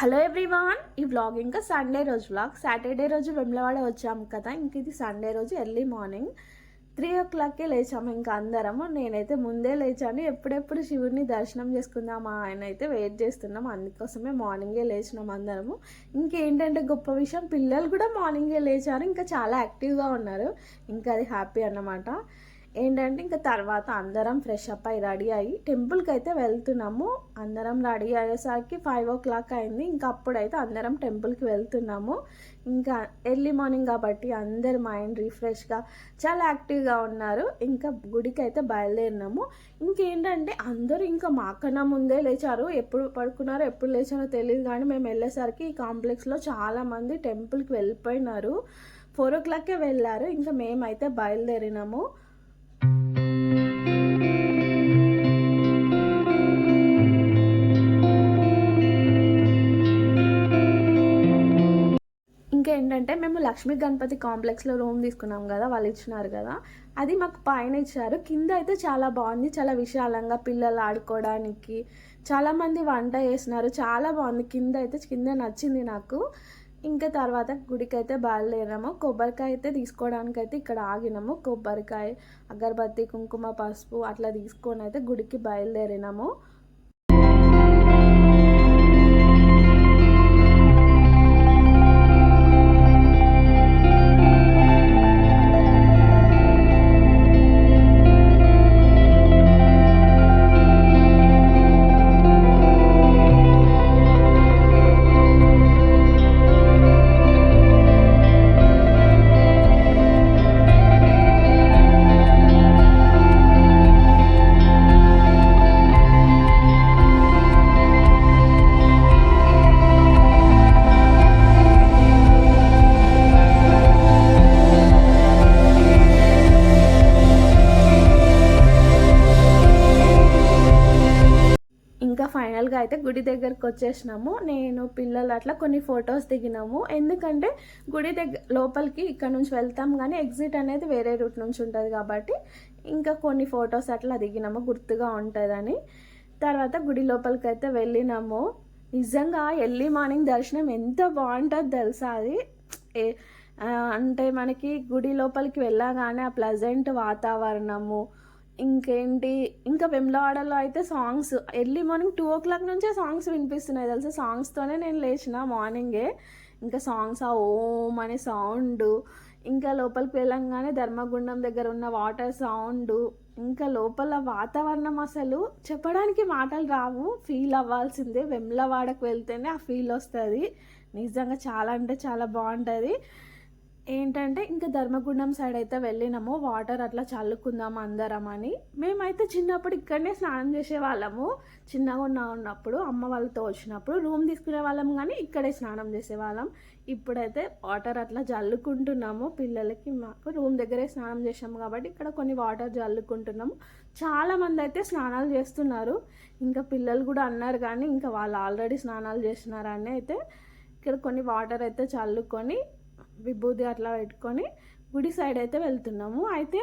Hello everyone ఈ vlog ఇంకా Sunday రోజు వ్లాగ్ సాటర్డే రోజు వెమ్లవాడ వచ్చాము కదా ఇంక ఇది సండే రోజు ఎర్లీ మార్నింగ్ త్రీ ఓ క్లాక్కే లేచాము ఇంకా అందరము. నేనైతే ముందే లేచాను. ఎప్పుడెప్పుడు శివుడిని దర్శనం చేసుకుందామా ఆయన అయితే వెయిట్ చేస్తున్నాం. అందుకోసమే మార్నింగే లేచినాం అందరము. ఇంకేంటంటే గొప్ప విషయం పిల్లలు కూడా మార్నింగే లేచారు. ఇంకా చాలా యాక్టివ్గా ఉన్నారు. ఇంకా అది హ్యాపీ అన్నమాట. ఏంటంటే ఇంకా తర్వాత అందరం ఫ్రెష్ అప్ అయి రెడీ అయ్యి టెంపుల్కి అయితే వెళ్తున్నాము. అందరం రెడీ అయ్యేసరికి ఫైవ్ ఓ క్లాక్ అయింది. ఇంకా అప్పుడైతే అందరం టెంపుల్కి వెళ్తున్నాము. ఇంకా ఎర్లీ మార్నింగ్ కాబట్టి అందరి మైండ్ రిఫ్రెష్గా చాలా యాక్టివ్గా ఉన్నారు. ఇంకా గుడికి అయితే బయలుదేరినాము. ఇంకేంటంటే అందరూ ఇంకా మాకన్నా ముందే లేచారు. ఎప్పుడు పడుకున్నారో ఎప్పుడు లేచారో తెలియదు కానీ మేము వెళ్ళేసరికి ఈ కాంప్లెక్స్లో చాలామంది టెంపుల్కి వెళ్ళిపోయినారు. ఫోర్ ఓ క్లాక్కే వెళ్ళారు. ఇంకా మేమైతే బయలుదేరినాము. ఏంటంటే మేము లక్ష్మీ గణపతి కాంప్లెక్స్లో రూమ్ తీసుకున్నాం కదా వాళ్ళు ఇచ్చినారు కదా. అది మాకు పైన ఇచ్చారు. కింద అయితే చాలా బాగుంది. చాలా విశాలంగా పిల్లలు ఆడుకోవడానికి చాలామంది వంట చేసినారు. చాలా బాగుంది. కింద అయితే కింద నచ్చింది నాకు. ఇంకా తర్వాత గుడికైతే బయలుదేరాము. కొబ్బరికాయ అయితే తీసుకోవడానికి అయితే ఇక్కడ ఆగినాము. కొబ్బరికాయ అగరబత్తి కుంకుమ పసుపు అట్లా తీసుకొని అయితే గుడికి బయలుదేరినాము. ఫైనల్గా అయితే గుడి దగ్గరకు వచ్చేసినాము. నేను పిల్లలు అట్లా కొన్ని ఫొటోస్ దిగినాము. ఎందుకంటే గుడి దగ్గర లోపలికి ఇక్కడ నుంచి వెళ్తాం కానీ ఎగ్జిట్ అనేది వేరే రూట్ నుంచి ఉంటుంది కాబట్టి ఇంకా కొన్ని ఫొటోస్ అట్లా దిగినాము గుర్తుగా ఉంటుందని. తర్వాత గుడి లోపలికి అయితే వెళ్ళినాము. నిజంగా ఎర్లీ మార్నింగ్ దర్శనం ఎంత బాగుంటుందో తెలుసా అది? ఏ అంటే మనకి గుడి లోపలికి వెళ్ళగానే ఆ ప్లజెంట్ వాతావరణము ఇంకేంటి? ఇంకా వెమ్లవాడలో అయితే songs early morning two o'clock నుంచే సాంగ్స్ వినిపిస్తున్నాయి తెలుసా? సాంగ్స్తోనే నేను లేచిన మార్నింగే ఇంకా సాంగ్స్ ఆ ఓం అనే సౌండ్ ఇంకా లోపలికి వెళ్ళంగానే ధర్మగుండం దగ్గర ఉన్న వాటర్ సౌండ్ ఇంకా లోపల వాతావరణం అసలు చెప్పడానికి మాటలు రావు. ఫీల్ అవ్వాల్సిందే. వెమ్లవాడకు వెళ్తేనే ఆ ఫీల్ వస్తుంది. నిజంగా చాలా అంటే చాలా బాగుంటుంది. ఏంటంటే ఇంకా ధర్మగుండం సైడ్ అయితే వెళ్ళినాము. వాటర్ అట్లా చల్లుకుందాం అందరం అని. మేమైతే చిన్నప్పుడు ఇక్కడనే స్నానం చేసే వాళ్ళము చిన్నగా ఉన్న ఉన్నప్పుడు అమ్మ వాళ్ళతో వచ్చినప్పుడు రూమ్ తీసుకునే వాళ్ళం కానీ ఇక్కడే స్నానం చేసేవాళ్ళం. ఇప్పుడైతే వాటర్ అట్లా జల్లుకుంటున్నాము పిల్లలకి మాకు రూమ్ దగ్గరే స్నానం చేసాము కాబట్టి ఇక్కడ కొన్ని వాటర్ జల్లుకుంటున్నాము చాలామంది అయితే స్నానాలు చేస్తున్నారు. ఇంకా పిల్లలు కూడా అన్నారు కానీ ఇంకా వాళ్ళు ఆల్రెడీ స్నానాలు చేస్తున్నారని అయితే ఇక్కడ కొన్ని వాటర్ అయితే చల్లుకొని విభూది అట్లా పెట్టుకొని గుడి సైడ్ అయితే వెళ్తున్నాము. అయితే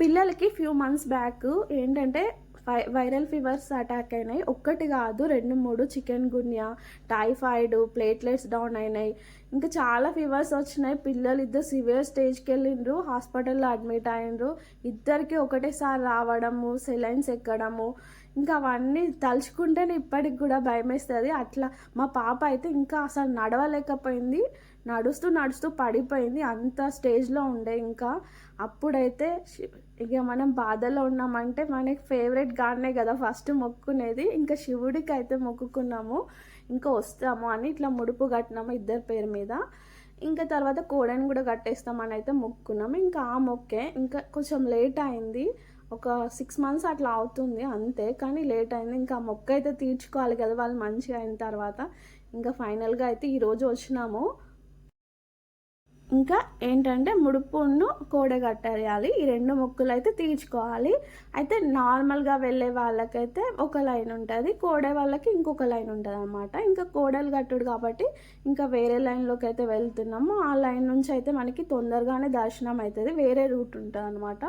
పిల్లలకి ఫ్యూ మంత్స్ బ్యాక్ ఏంటంటే వై వైరల్ ఫీవర్స్ అటాక్ అయినాయి. ఒక్కటి కాదు రెండు మూడు chikungunya typhoid platelets down అయినాయి. ఇంకా చాలా ఫీవర్స్ వచ్చినాయి. పిల్లలు ఇద్దరు సివియర్ స్టేజ్కి వెళ్ళిండ్రు హాస్పిటల్లో అడ్మిట్ అయినరు ఇద్దరికి ఒకటేసారి రావడము సెలైన్స్ ఎక్కడము. ఇంకా అవన్నీ తలుచుకుంటేనే ఇప్పటికి కూడా భయం వేస్తుంది అట్లా మా పాప అయితే ఇంకా అసలు నడవలేకపోయింది. నడుస్తూ నడుస్తూ పడిపోయింది. అంత స్టేజ్లో ఉండే ఇంకా. అప్పుడైతే ఇక మనం బాధలో ఉన్నామంటే మనకి ఫేవరెట్ గాడ్నే కదా ఫస్ట్ మొక్కునేది ఇంకా శివుడికి అయితే మొక్కుకున్నాము. ఇంకా వస్తాము అని ఇట్లా ముడుపు కట్టినాము ఇద్దరి పేరు మీద. ఇంకా తర్వాత కోడని కూడా కట్టేస్తామని అయితే మొక్కున్నాము ఇంకా ఆ మొక్కే ఇంకా కొంచెం లేట్ అయింది. ఒక సిక్స్ మంత్స్ అట్లా అవుతుంది అంతే. కానీ లేట్ అయింది. ఇంకా మొక్క అయితే తీర్చుకోవాలి కదా వాళ్ళు మంచిగా అయిన తర్వాత. ఇంకా ఫైనల్గా అయితే ఈరోజు వచ్చినాము. ఇంకా ఏంటంటే ముడుపును కోడె ఈ రెండు మొక్కులు అయితే తీర్చుకోవాలి. అయితే నార్మల్గా వెళ్ళే వాళ్ళకైతే ఒక లైన్ ఉంటుంది. కోడే వాళ్ళకి ఇంకొక లైన్ ఉంటుంది అనమాట ఇంకా కోడలు కట్టుడు కాబట్టి ఇంకా వేరే లైన్లోకి అయితే వెళ్తున్నాము. ఆ లైన్ నుంచి అయితే మనకి తొందరగానే దర్శనం అవుతుంది వేరే రూట్ ఉంటుంది అనమాట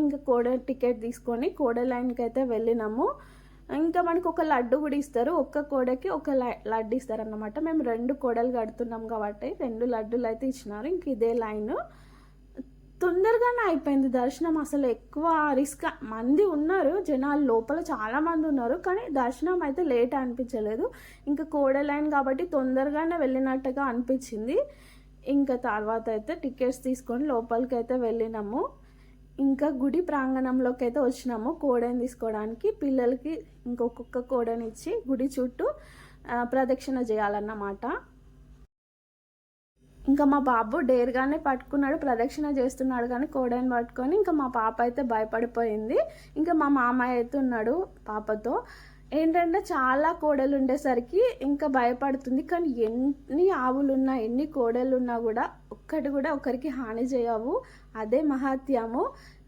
ఇంకా కోడ టికెట్ తీసుకొని కోడ లైన్కి అయితే వెళ్ళినాము. ఇంకా మనకు ఒక లడ్డు కూడా ఇస్తారు. ఒక్క కోడకి ఒక లడ్డు ఇస్తారు అన్నమాట మేము రెండు కోడలు కడుతున్నాం కాబట్టి రెండు లడ్డులు అయితే ఇచ్చినారు. ఇంక ఇదే లైన్. తొందరగానే అయిపోయింది దర్శనం. అసలు ఎక్కువ రిస్క్. మంది ఉన్నారు. జనాలు లోపల చాలామంది ఉన్నారు. కానీ దర్శనం అయితే లేట్ అనిపించలేదు. ఇంకా కోడ లైన్ కాబట్టి తొందరగానే వెళ్ళినట్టుగా అనిపించింది. ఇంకా తర్వాత అయితే టికెట్స్ తీసుకొని లోపలికి అయితే వెళ్ళినాము. ఇంకా గుడి ప్రాంగణంలోకి అయితే వచ్చినాము. కోడని తీసుకోవడానికి పిల్లలకి ఇంకొక కోడని ఇచ్చి గుడి చుట్టూ ప్రదక్షిణ చేయాలన్నమాట. ఇంకా మా బాబు డేర్గానే పట్టుకున్నాడు ప్రదక్షిణ చేస్తున్నాడు కానీ కోడని పట్టుకొని ఇంకా మా పాప అయితే భయపడిపోయింది. ఇంకా మా మామయ్య అయితే ఉన్నాడు పాపతో. ఏంటంటే చాలా కోడలు ఉండేసరికి ఇంకా భయపడుతుంది. కానీ ఎన్ని ఆవులున్నా ఎన్ని కోడలు ఉన్నా కూడా ఒక్కటి కూడా ఒకరికి హాని చేయవు. అదే మహాత్యము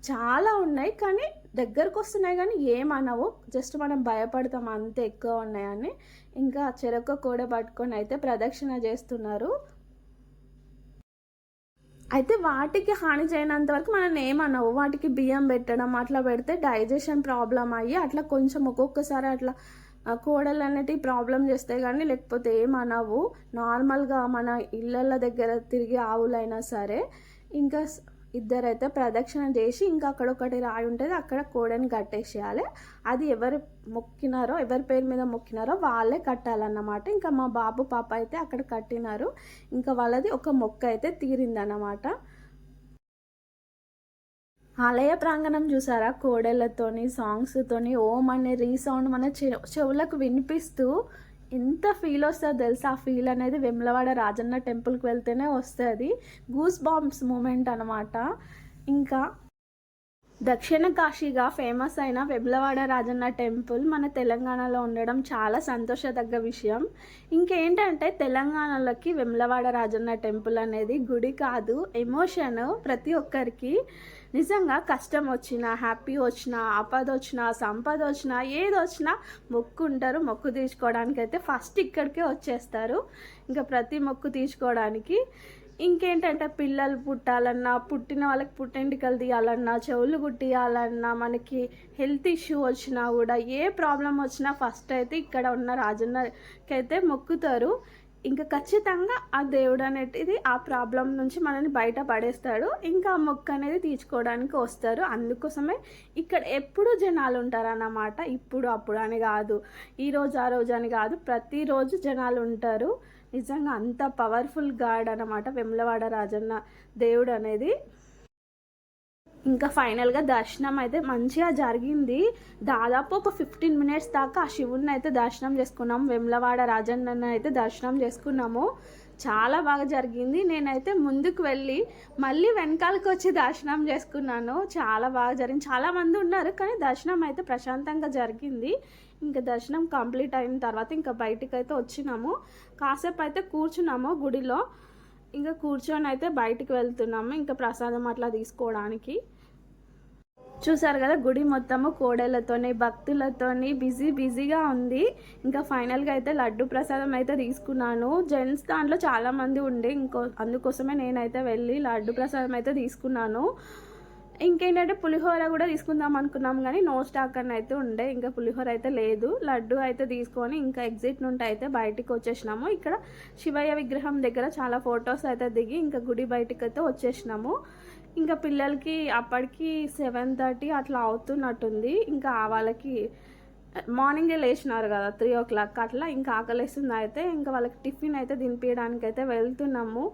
చాలా ఉన్నాయి కానీ దగ్గరకు వస్తున్నాయి కానీ ఏమనవు. జస్ట్ మనం భయపడతాం అంతే ఎక్కువ ఉన్నాయని. ఇంకా చెరొక్క కోడ పట్టుకొని అయితే ప్రదక్షిణ చేస్తున్నారు. అయితే వాటికి హాని చేయనంత వరకు మనం ఏమనవు. వాటికి బియ్యం పెట్టడం అట్లా పెడితే డైజెషన్ ప్రాబ్లం అయ్యి అట్లా కొంచెం ఒక్కొక్కసారి అట్లా కోడలు అనేటివి ప్రాబ్లం చేస్తాయి కానీ లేకపోతే ఏమనవు. నార్మల్గా మన ఇళ్ళ దగ్గర తిరిగే ఆవులైనా సరే ఇంకా ఇద్దరైతే ప్రదక్షిణ చేసి ఇంకా అక్కడ ఒకటి రాయి ఉంటుంది అక్కడ కోడని కట్టేసేయాలి. అది ఎవరు మొక్కినారో ఎవరి పేరు మీద మొక్కినారో వాళ్ళే కట్టాలన్నమాట. ఇంకా మా బాబు పాప అయితే అక్కడ కట్టినారు. ఇంకా వాళ్ళది ఒక మొక్క అయితే తీరిందన్నమాట. ఆలయ ప్రాంగణం చూసారా? కోడళ్ళతోని సాంగ్స్తోని ఓం అనే రీసౌండ్ మన చె- చెవులకు వినిపిస్తూ ఎంత ఫీల్ వస్తుందో తెలుసా? ఆ ఫీల్ అనేది వెమ్లవాడ రాజన్న టెంపుల్కి వెళ్తేనే వస్తుంది. గూస్ బాంబ్స్ మూమెంట్ అనమాట ఇంకా దక్షిణ కాశీగా ఫేమస్ అయిన వెబ్లవాడ రాజన్న టెంపుల్ మన తెలంగాణలో ఉండడం చాలా సంతోషదగ్గ విషయం. ఇంకేంటంటే తెలంగాణలోకి వెమ్లవాడ రాజన్న టెంపుల్ అనేది గుడి కాదు ఎమోషన్ ప్రతి ఒక్కరికి. నిజంగా కష్టం వచ్చినా హ్యాపీ వచ్చినా ఆపద వచ్చినా సంపద వచ్చినా ఏది వచ్చినా మొక్కు ఉంటారు మొక్కు తీర్చుకోవడానికి అయితే ఫస్ట్ ఇక్కడికే వచ్చేస్తారు. ఇంకా ప్రతి మొక్కు తీర్చుకోవడానికి ఇంకేంటంటే పిల్లలు పుట్టాలన్నా పుట్టిన వాళ్ళకి పుట్టెంటికలు తీయాలన్నా చెవులు కుట్టియాలన్నా మనకి హెల్త్ ఇష్యూ వచ్చినా కూడా ఏ ప్రాబ్లం వచ్చినా ఫస్ట్ అయితే ఇక్కడ ఉన్న రాజన్నకైతే మొక్కుతారు. ఇంకా ఖచ్చితంగా ఆ దేవుడు అనేది ఆ ప్రాబ్లం నుంచి మనల్ని బయట పడేస్తాడు. ఇంకా ఆ మొక్క అనేది తీర్చుకోవడానికి వస్తారు. అందుకోసమే ఇక్కడ ఎప్పుడు జనాలు ఉంటారన్నమాట. ఇప్పుడు అప్పుడు అని కాదు. ఈ రోజు ఆ రోజు అని కాదు. ప్రతిరోజు జనాలు ఉంటారు. నిజంగా అంత పవర్ఫుల్ గాడ్ అన్నమాట వెమ్లవాడ రాజన్న దేవుడు అనేది. ఇంకా ఫైనల్గా దర్శనం అయితే మంచిగా జరిగింది. దాదాపు ఒక ఫిఫ్టీన్ మినిట్స్ దాకా ఆ శివుణ్ణి అయితే దర్శనం చేసుకున్నాం వెమ్లవాడ రాజన్న అయితే దర్శనం చేసుకున్నాము. చాలా బాగా జరిగింది. నేనైతే ముందుకు వెళ్ళి మళ్ళీ వెనకాలకు వచ్చి దర్శనం చేసుకున్నాను. చాలా బాగా జరిగింది. చాలామంది ఉన్నారు కానీ దర్శనం అయితే ప్రశాంతంగా జరిగింది. ఇంకా దర్శనం కంప్లీట్ అయిన తర్వాత ఇంకా బయటికి అయితే వచ్చినాము. కాసేపు అయితే కూర్చున్నాము గుడిలో. ఇంకా కూర్చొని అయితే బయటికి వెళ్తున్నాము ఇంకా ప్రసాదం అట్లా తీసుకోవడానికి. చూసారు కదా గుడి మొత్తము కోడలతోని భక్తులతోని బిజీ బిజీగా ఉంది. ఇంకా ఫైనల్గా అయితే లడ్డు ప్రసాదం అయితే తీసుకున్నాను. జెంట్స్ దాంట్లో చాలామంది ఉండే ఇంకో అందుకోసమే నేనైతే వెళ్ళి లడ్డు ప్రసాదం అయితే తీసుకున్నాను. ఇంకేంటంటే పులిహోర కూడా తీసుకుందాం అనుకున్నాం కానీ నో స్టాక్ అని అయితే ఉండే. ఇంకా పులిహోర అయితే లేదు. లడ్డు అయితే తీసుకొని ఇంకా ఎగ్జిట్ నుండి అయితే బయటికి వచ్చేసినాము. ఇక్కడ శివయ్య విగ్రహం దగ్గర చాలా ఫొటోస్ అయితే దిగి ఇంకా గుడి బయటికి అయితే వచ్చేసినాము. ఇంకా పిల్లలకి అప్పటికి సెవెన్ థర్టీ అట్లా అవుతున్నట్టుంది. ఇంకా వాళ్ళకి మార్నింగే లేచినారు కదా త్రీ ఓ క్లాక్ అట్లా. ఇంకా ఆకలిస్తుంది అయితే ఇంకా వాళ్ళకి టిఫిన్ అయితే తినిపించడానికి అయితే వెళ్తున్నాము.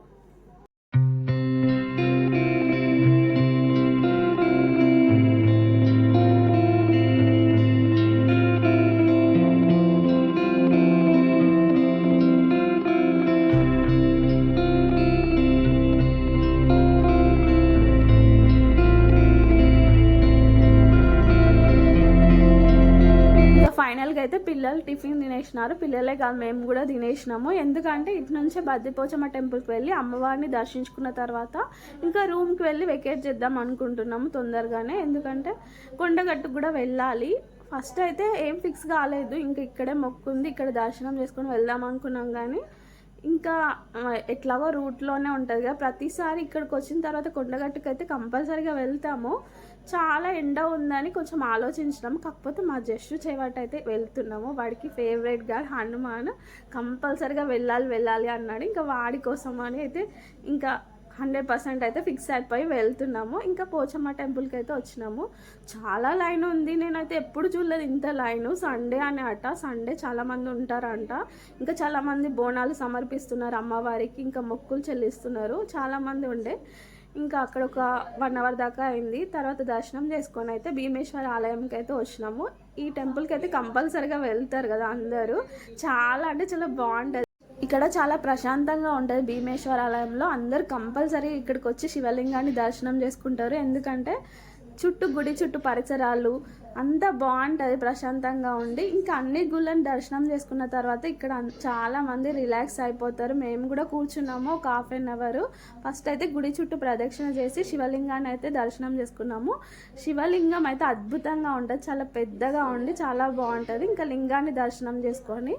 తినేసినారు పిల్లలే కాదు మేము కూడా తినేసినాము. ఎందుకంటే ఇటు నుంచే బద్దిపోచమ్మ టెంపుల్కి వెళ్ళి అమ్మవారిని దర్శించుకున్న తర్వాత ఇంకా రూమ్కి వెళ్ళి వెకేట్ చేద్దాం అనుకుంటున్నాము తొందరగానే. ఎందుకంటే కొండగట్టుకు కూడా వెళ్ళాలి. ఫస్ట్ అయితే ఏం ఫిక్స్ కాలేదు. ఇంకా ఇక్కడే మొక్కుంది ఇక్కడ దర్శనం చేసుకొని వెళ్దాం అనుకున్నాం కానీ ఇంకా ఎట్లాగో రూట్లోనే ఉంటుంది కదా. ప్రతిసారి ఇక్కడికి వచ్చిన తర్వాత కొండగట్టుకు అయితే కంపల్సరీగా వెళ్తాము. చాలా ఎండ ఉందని కొంచెం ఆలోచించినాం. కాకపోతే మా జస్టు చేయబట్టి అయితే వెళ్తున్నాము. వాడికి ఫేవరెట్గా హనుమాన్ కంపల్సరిగా వెళ్ళాలి వెళ్ళాలి అన్నాడు. ఇంకా వాడి కోసం అని అయితే ఇంకా హండ్రెడ్ పర్సెంట్ అయితే ఫిక్స్ అయిపోయి వెళ్తున్నాము. ఇంకా పోచమ్మ టెంపుల్కి అయితే వచ్చినాము. చాలా లైన్ ఉంది. నేనైతే ఎప్పుడు చూడలేదు ఇంత లైన్. సండే అనే అట. సండే చాలామంది ఉంటారంట. ఇంకా చాలామంది బోనాలు సమర్పిస్తున్నారు అమ్మవారికి. ఇంకా మొక్కులు చెల్లిస్తున్నారు. చాలామంది ఉండే. ఇంకా అక్కడ ఒక వన్ అవర్ దాకా అయింది. తర్వాత దర్శనం చేసుకొని అయితే భీమేశ్వర ఆలయంకి అయితే వచ్చినాము. ఈ టెంపుల్కి అయితే కంపల్సరిగా వెళ్తారు కదా అందరూ. చాలా అంటే చాలా బాగుంటుంది. ఇక్కడ చాలా ప్రశాంతంగా ఉంటుంది భీమేశ్వర ఆలయంలో. అందరు కంపల్సరీ ఇక్కడికి వచ్చి శివలింగాన్ని దర్శనం చేసుకుంటారు. ఎందుకంటే చుట్టూ గుడి చుట్టూ పరిసరాలు అంత బాగుంటుంది ప్రశాంతంగా ఉండి. ఇంకా అన్ని గుళ్ళని దర్శనం చేసుకున్న తర్వాత ఇక్కడ చాలామంది చాలా మంది రిలాక్స్ అయిపోతారు. మేము కూడా కూర్చున్నాము ఒక హాఫ్ అన్ అవర్. ఫస్ట్ అయితే గుడి చుట్టూ ప్రదక్షిణ చేసి శివలింగాన్ని అయితే దర్శనం చేసుకున్నాము. శివలింగం అయితే అద్భుతంగా ఉంటుంది చాలా పెద్దగా ఉండి చాలా బాగుంటుంది. ఇంకా లింగాన్ని దర్శనం చేసుకొని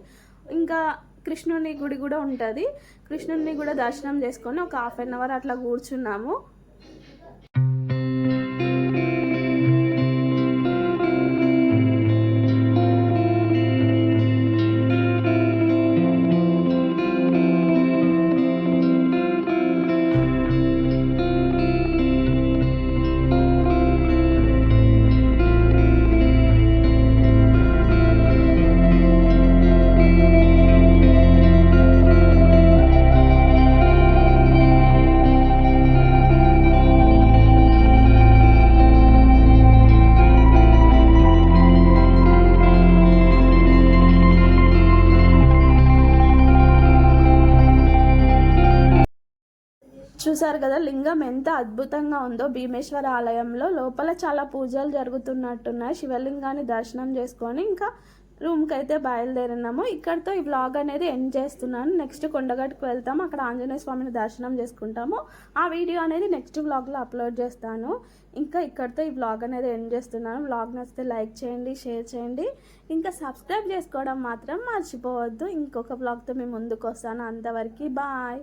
ఇంకా కృష్ణుని గుడి కూడా ఉంటుంది. కృష్ణుని కూడా దర్శనం చేసుకొని ఒక హాఫ్ అన్ అవర్ అట్లా కూర్చున్నాము. చూశారు కదా లింగం ఎంత అద్భుతంగా ఉందో. భీమేశ్వర ఆలయంలో లోపల చాలా పూజలు జరుగుతున్నట్టున్నాయి. శివలింగాన్ని దర్శనం చేసుకొని ఇంకా రూమ్కి అయితే బయలుదేరినాము. ఇక్కడితో ఈ వ్లాగ్ అనేది ఎండ్ చేస్తున్నాను. నెక్స్ట్ కొండగట్టుకు వెళ్తాము అక్కడ ఆంజనేయ స్వామిని దర్శనం చేసుకుంటాము. ఆ వీడియో అనేది నెక్స్ట్ వ్లాగ్లో అప్లోడ్ చేస్తాను. ఇంకా ఇక్కడితో ఈ వ్లాగ్ అనేది ఎండ్ చేస్తున్నాను. బ్లాగ్ నచ్చితే లైక్ చేయండి షేర్ చేయండి. ఇంకా సబ్స్క్రైబ్ చేసుకోవడం మాత్రం మర్చిపోవద్దు. ఇంకొక బ్లాగ్తో మేము ముందుకు వస్తాను. అంతవరకు బాయ్